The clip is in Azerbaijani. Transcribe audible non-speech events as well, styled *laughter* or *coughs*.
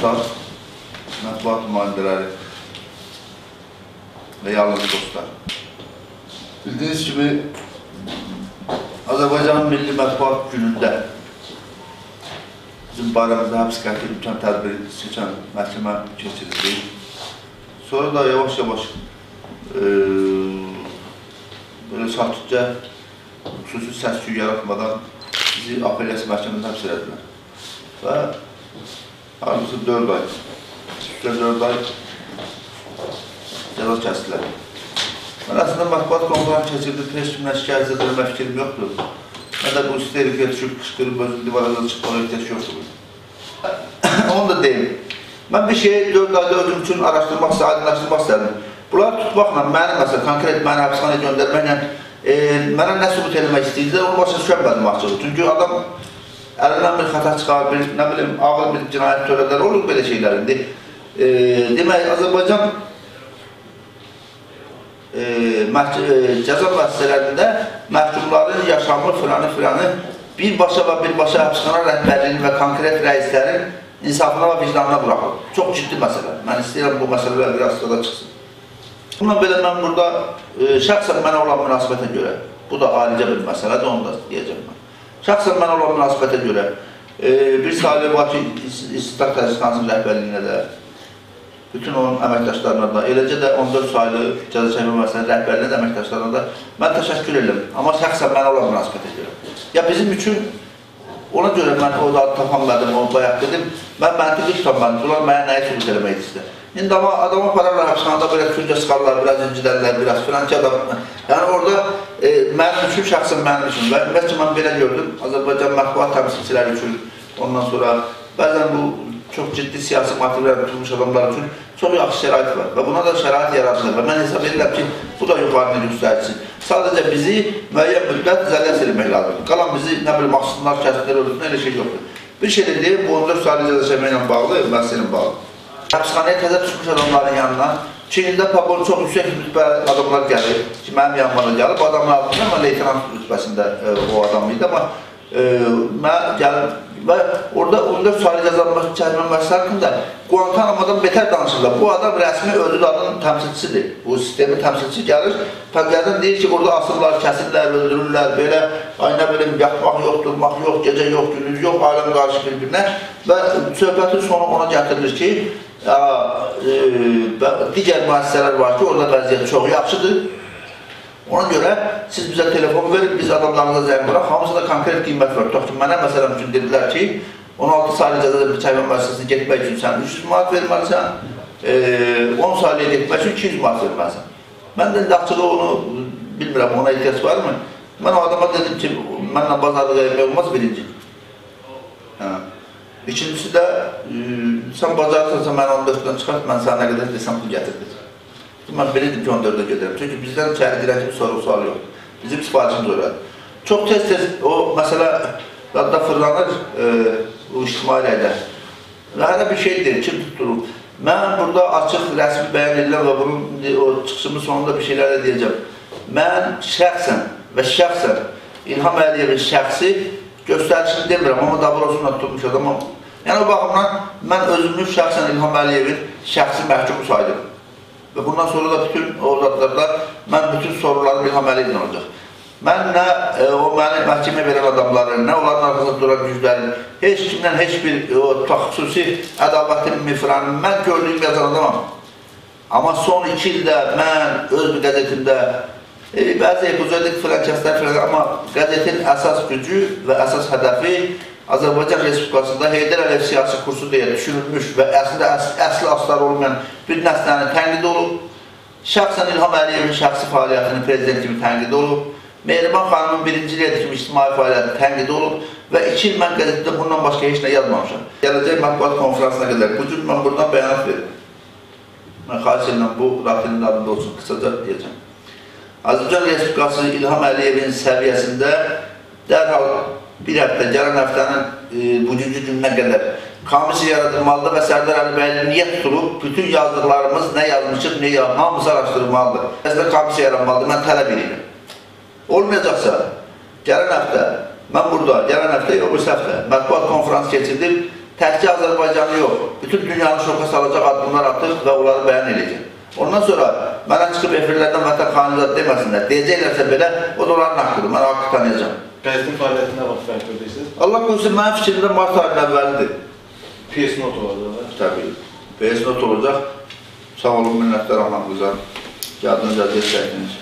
dostlar, mətbuat nümayəndələri və yalnız dostlar. Bildiyiniz kimi, Azərbaycanın Milli Mətbuat günündə bizim bayramımızda həbs qəti imkan tədbiri seçən məhkəmə keçirildi. Sonra da yavaş-yavaş e, böyle sakitcə xüsusi səs-küy yaratmadan bizi apellyasiya məhkəməsində həbs elədilər. Və hardasa 4 ay, üstə 4 ay cəza kəsdilər. Mən əslində mətbuat konferansı keçirdim, heç kimdən şikayət edilmə fikrim yoxdur. Nə də bu isterikə düşüb, qışqırıb, özünü divaradan çıxmağa ehtiyac yoxdur. *coughs* Onu da deyim. Mən bir şeyi 4 ayda özüm üçün araşdırmaq, aydınlaşdırmaq istədim. Bunları tutmaqla, məni məsələn, konkret məni həbsxanaya göndərməklə e, mənə nə sübut eləmək istəyirlər, onu başa düşəmədim açığı. Çünki adam əlindən bir xəta çıxar, bir, nə bilim, ağır bir cinayət törədər, olur belə şeylər indi. E, demək, Azərbaycan e, e, cəza müəssisələrində məhkumların yaşamı filanı filanı birbaşa və birbaşa həbsxana rəhbərliyinin və konkret rəislərin insafına və vicdanına buraxır. Çox ciddi məsələ. Mən istəyirəm bu məsələlər biraz sırada çıxsın. Bununla belə mən burada e, şəxsən mənə olan münasibətə görə, bu da alicə bir məsələdir, onu da deyəcəm mən. Şəxsən mənə olan münasibətə görə e, bir sayılı Bakı İstintaq Təsiskanısının rəhbərliyinə də, bütün onun əməkdaşlarına da, eləcə də 14 sayılı cəza çəkmə müəssisəsinin rəhbərliyinə də əməkdaşlarına da mən təşəkkür edirəm. Amma şəxsən mənə olan münasibətə görə. Ya bizim üçün ona görə mən o da tapamadım, onu bayaq dedim, mən məntiqi tutamadım, bunlar mənə nəyi sübut eləmək istəyir. İndi ama adamı apararlar həbsxanada belə küncə sıxarlar, biraz incilərlər, biraz filan ki adam. *laughs* Yəni orada e, mənim üçün, şəxsən mənim üçün və ümumiyyətcə mən belə gördüm, Azərbaycan mətbuat təmsilçiləri üçün, ondan sonra bəzən bu çox ciddi siyasi motivlər tutmuş adamlar üçün çox yaxşı şərait var və buna da şərait yaradılır və mən hesab edirəm ki, bu da yuxarını göstərsin. Sadəcə bizi müəyyən müddət izolasiya eləmək lazımdır. Qalan bizi, nə bilim, mahsunlar, kəsdilər, elə şey yoxdur. Bir şey deyim, bu 14 saylı cəza ilə bağlı, məsələ ilə bağlı. Həbsxanaya təzə düşmüş adamların yanına Çinində paponu çox yüksək rütbəli adamlar gəlir ki, mənim yanıma gəlib, adamın altında, mən leytenant rütbəsində e, o adam idi, amma e, mən gəlib və orada 14 saylı cəzalanma çəkmə məsələ haqqında Guantanamodan betər danışırlar. Bu adam rəsmi ödül adının təmsilçisidir. Bu sistemin təmsilçisi gəlir, fəqərdən deyir ki, burada asırlar, kəsirlər, öldürürlər, belə, ay nə bilim, yatmaq yox, durmaq yox, gecə yox, gündüz yox, aləm qarşı bir-birinə və söhbətin sonu ona gətirilir ki, e, digər müəssisələr var ki, orada vəziyyət çox yaxşıdır. Ona görə siz bizə telefon verin, biz adamlarınıza zəng vuraq, hamısında konkret qiymət var. Tutaq ki, mənə məsələn üçün dedilər ki, 16 saylı cəzada bir çayma müəssisəsinə getmək üçün sən 300 manat verməlisən, e, 10 saylıya getmək üçün 200 manat verməlisən. Mən də açığı onu bilmirəm, ona ehtiyac var mı? Mən o adama dedim ki, mənlə bazarlığa etmək olmaz birinci. Hə. İkincisi də, e, sən bacarırsansa mən 14-dən çıxart, mən sənə nə qədər desəm pul gətirdir. Mən belə dedim ki, 14-də gedərəm. Çünki bizdən içəri girən kimi soru sual yoxdur. Bizim sifarişimiz oradır. Çox tez-tez o məsələ dadda fırlanır e, o ictimai rəydə. Hələ bir şey deyir, kim tutturur? Mən burada açıq rəsmi bəyan edilən və bunun o çıxışımın sonunda bir şeylər də deyəcəm. Mən şəxsən və şəxsən İlham Əliyevin şəxsi göstərişini demirəm, amma Dabrosuna tutulmuş adamam. Yəni o baxımdan mən özümü şəxsən İlham Əliyevin şəxsi məhkumu saydım. Və bundan sonra da bütün o zatlarda mən bütün sorularım İlham Əliyevin olacaq. Mən nə e, o məni məhkəmə verən adamların, nə onların arxasında duran güclərin, heç kimdən heç bir o xüsusi ədalətin mifranı mən gördüyüm yazan adamam. Amma son iki ildə mən öz bir qəzetimdə E, bəzi epizodik filan kəslər filan, amma qəzetin əsas gücü və əsas hədəfi Azərbaycan Respublikasında Heydər Əliyev siyasi kursu deyə düşünülmüş və əslində əs əsli asları olmayan bir nəslənin tənqid olub. Şəxsən İlham Əliyevin şəxsi fəaliyyətini prezident kimi tənqid olub. Mehriban xanımın birinci iliyədə kimi ictimai fəaliyyəti tənqid olub və iki il mən qəzetdə bundan başqa heç nə yazmamışam. Gələcək mətbuat konferansına qədər bu cür mən buradan bəyanat verim. Mən xahiş edirəm bu Rabbinin adında olsun, qısaca deyəcəm. Azərbaycan Respublikası İlham Əliyevin səviyyəsində dərhal bir həftə, gələn həftənin e, bugünkü gününə qədər komissiya yaradılmalıdır və Sərdar Əlibəyli niyə tutulub, bütün yazdıqlarımız nə yazmışıq, nə yazmışıq, hamısı araşdırılmalıdır. Əslində komissiya yaranmalıdır, mən tələb edirəm. Olmayacaqsa, gələn həftə, mən burada, gələn həftə, yox, bu həftə, mətbuat konferans keçirdim, təkcə Azərbaycanı yox, bütün dünyanı şoka salacaq addımlar atıb və onları bəyan edəcək. Ondan sonra mənə çıxıb efirlərdən vətən xanizat deməsinlər. Deyəcəklərsə belə, o da onların haqqıdır. Mən haqqı tanıyacağım. Qəzetin fəaliyyətinə vaxt fərqlədəyirsiniz. Allah qorusun, mənim fikrimdə mart ayının əvvəlidir. PS not olacaq. Təbii. PS not olacaq. Sağ olun, minnətlər anamıza. Yardımcı əziyyət çəkdiniz.